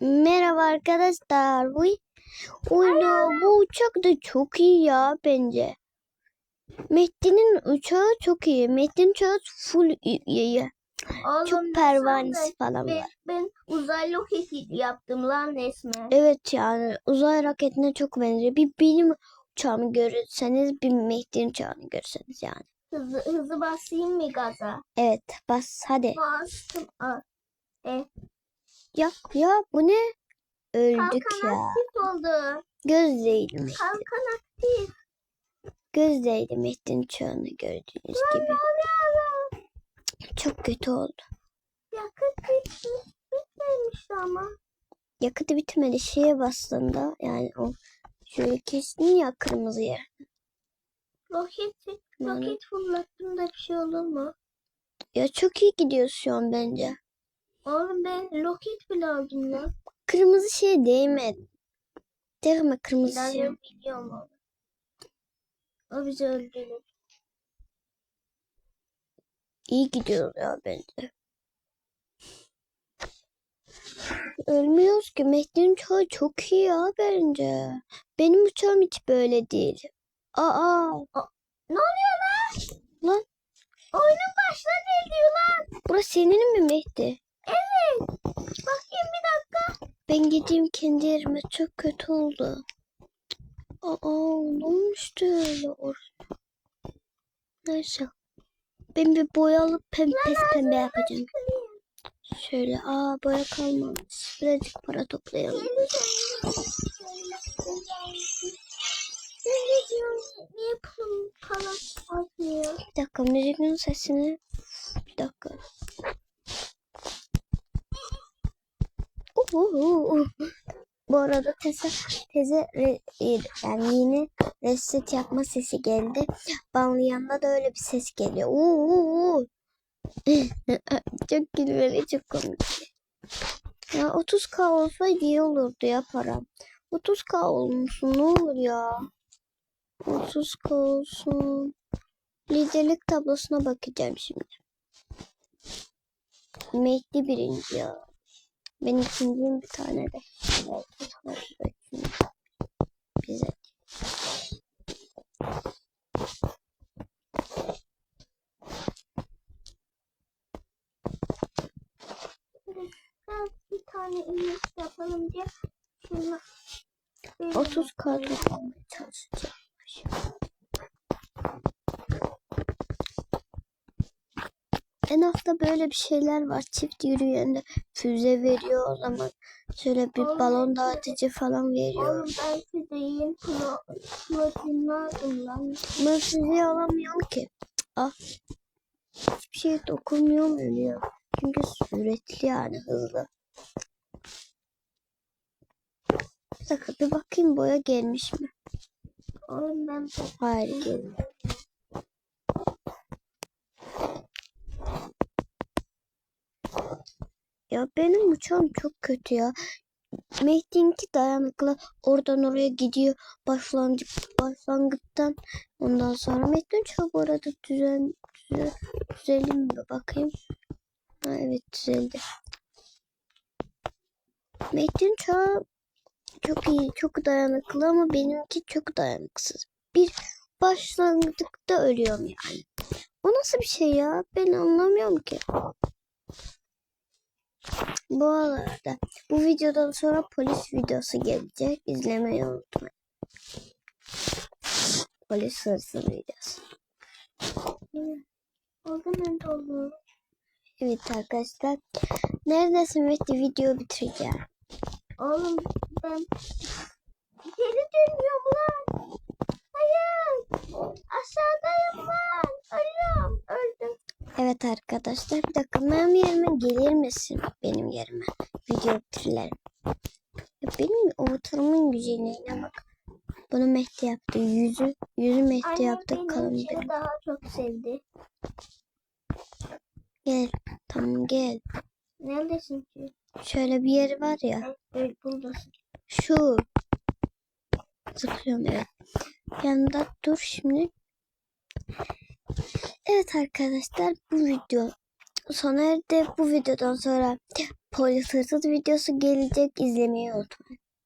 Merhaba arkadaşlar. Bu oyunu bu uçak da çok iyi ya bence. Mehdi'nin uçağı çok iyi. Mehdi'nin uçağı full iyi. Oğlum Çok pervanesi falan ben, var. ben uzay roketi yaptım lan resmen. Evet yani uzay roketine çok benziyor. Bir benim uçağımı görürseniz bir Mehdi'nin uçağını görürseniz yani. Hızlı, hızlı basayım mı gaza? Evet bas hadi. Bastım. E, Ya ya bu ne? Öldük kalkan ya. aktif oldu. Göz değdi Mehdi. Kalkan aktif. Göz değdi Mehdi'nin uçağını gördüğünüz gibi. Oluyor. Çok kötü oldu. Yakıt bitti. Bitmemişti ama. Yakıtı bitmedi şeye bastığımda yani o şöyle kestin ya kırmızı yer. Roket, roket fırlattığımda bir şey olur mu? Ya çok iyi gidiyoruz şu an bence. Oğlum ben roket bile aldım lan. Kırmızı şeye değmedi. Değme kırmızı Ben şeye. biliyorum onu. O bizi öldürür. İyi gidiyoruz ya bence. Ölmüyoruz ki. Mehdi'nin uçağı çok iyi ya bence. Benim uçağım hiç böyle değil. Aa, Ne oluyor lan? Lan. Oyunun başladı ediyor lan. burası senin mi Mehdi? Evet. Bakayım bir dakika. Ben gideyim kendi yerime çok kötü oldu. Aa, ne olmuştu öyle orada? Neyse. Ben bir boya alıp pembe pembe yapacağım. Şöyle aa boya kalmamış. Birazcık para toplayalım. Bir dakika müziğin sesini. Bir dakika. Bu arada teze, teze e, yani yine reset yapma sesi geldi. Banlı yanında da öyle bir ses geliyor. Uhu. çok gülmeli çok komik. Ya 30k olsaydı iyi olurdu ya param. 30k olmuşsun ne olur ya. 30k olsun. Liderlik tablosuna bakacağım şimdi. Mehdi birinci ya. Ben ikinciyim bir tane de. Bize. Bir tane iyilik yapalım diye şunu 30 k toplamaya çalışacağım. En altta böyle bir şeyler var. Çift yürüyende füze veriyor o zaman. Şöyle bir Oğlum, balon ben- dağıtıcı falan veriyor. Oğlum yeni pro, protein lazım lan. Ben füzeyi alamıyorum ki. Ah. Hiçbir şeye dokunmuyorum ölüyor. Çünkü sürekli yani hızlı. Bir dakika bir bakayım boya gelmiş mi? Oğlum ben Hayır gelmiyor. Ya benim uçağım çok kötü ya. Mehdi'ninki dayanıklı. Oradan oraya gidiyor. Başlangıç, başlangıçtan ondan sonra Mehdi'nin bu arada düzen, düzen, düzelim mi bakayım. Ha, evet düzeldi. Mehdi'nin uçağı çok iyi, çok dayanıklı ama benimki çok dayanıksız. Bir başlangıçta ölüyorum yani. O nasıl bir şey ya? Ben anlamıyorum ki. Bu arada bu videodan sonra polis videosu gelecek. İzlemeyi unutmayın. Polis hırsı videosu. oldu ne oldu? Evet arkadaşlar. Neredesin Mehdi? Video bitireceğim. Oğlum ben geri dönüyorum lan. Hayır. Aşağıdayım lan. Ölüyorum. Öldüm. Evet arkadaşlar. Bir dakika benim yerime gelir misin? Benim yerime. Video bitirelim. Benim avatarımın güzelliğine bak. Bunu Mehdi yaptı. Yüzü, yüzü Mehdi Annem yaptı. benim Kalın benim. daha çok sevdi. Gel. Tamam gel. Neredesin ki? Şöyle bir yer var ya. Evet, evet buradasın. Şu. Zıplıyorum evet. Yanında dur şimdi. Evet arkadaşlar bu video sona erdi. Bu videodan sonra Polis hırsız videosu gelecek. izlemeyi unutmayın.